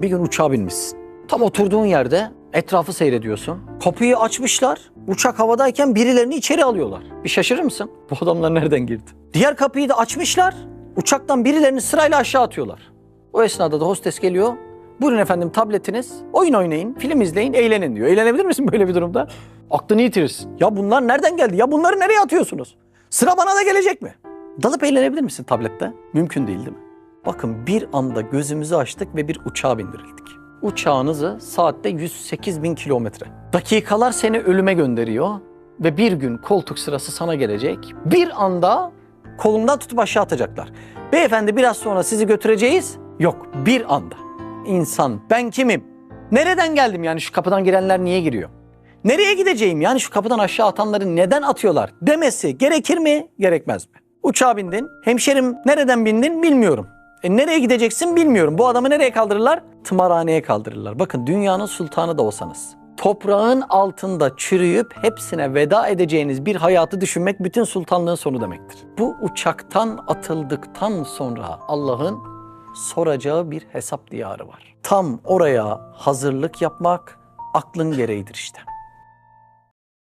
Bir gün uçağa binmişsin. Tam oturduğun yerde etrafı seyrediyorsun. Kapıyı açmışlar. Uçak havadayken birilerini içeri alıyorlar. Bir şaşırır mısın? Bu adamlar nereden girdi? Diğer kapıyı da açmışlar. Uçaktan birilerini sırayla aşağı atıyorlar. O esnada da hostes geliyor. Buyurun efendim tabletiniz. Oyun oynayın, film izleyin, eğlenin diyor. Eğlenebilir misin böyle bir durumda? Aklını yitirirsin. Ya bunlar nereden geldi? Ya bunları nereye atıyorsunuz? Sıra bana da gelecek mi? Dalıp eğlenebilir misin tablette? Mümkün değil değil mi? Bakın bir anda gözümüzü açtık ve bir uçağa bindirildik. Uçağınızı saatte 108 bin kilometre. Dakikalar seni ölüme gönderiyor ve bir gün koltuk sırası sana gelecek. Bir anda kolundan tutup aşağı atacaklar. Beyefendi biraz sonra sizi götüreceğiz. Yok bir anda. İnsan ben kimim? Nereden geldim yani şu kapıdan girenler niye giriyor? Nereye gideceğim yani şu kapıdan aşağı atanları neden atıyorlar demesi gerekir mi gerekmez mi? Uçağa bindin. Hemşerim nereden bindin bilmiyorum. E nereye gideceksin bilmiyorum. Bu adamı nereye kaldırırlar? Tımarhaneye kaldırırlar. Bakın dünyanın sultanı da olsanız. Toprağın altında çürüyüp hepsine veda edeceğiniz bir hayatı düşünmek bütün sultanlığın sonu demektir. Bu uçaktan atıldıktan sonra Allah'ın soracağı bir hesap diyarı var. Tam oraya hazırlık yapmak aklın gereğidir işte.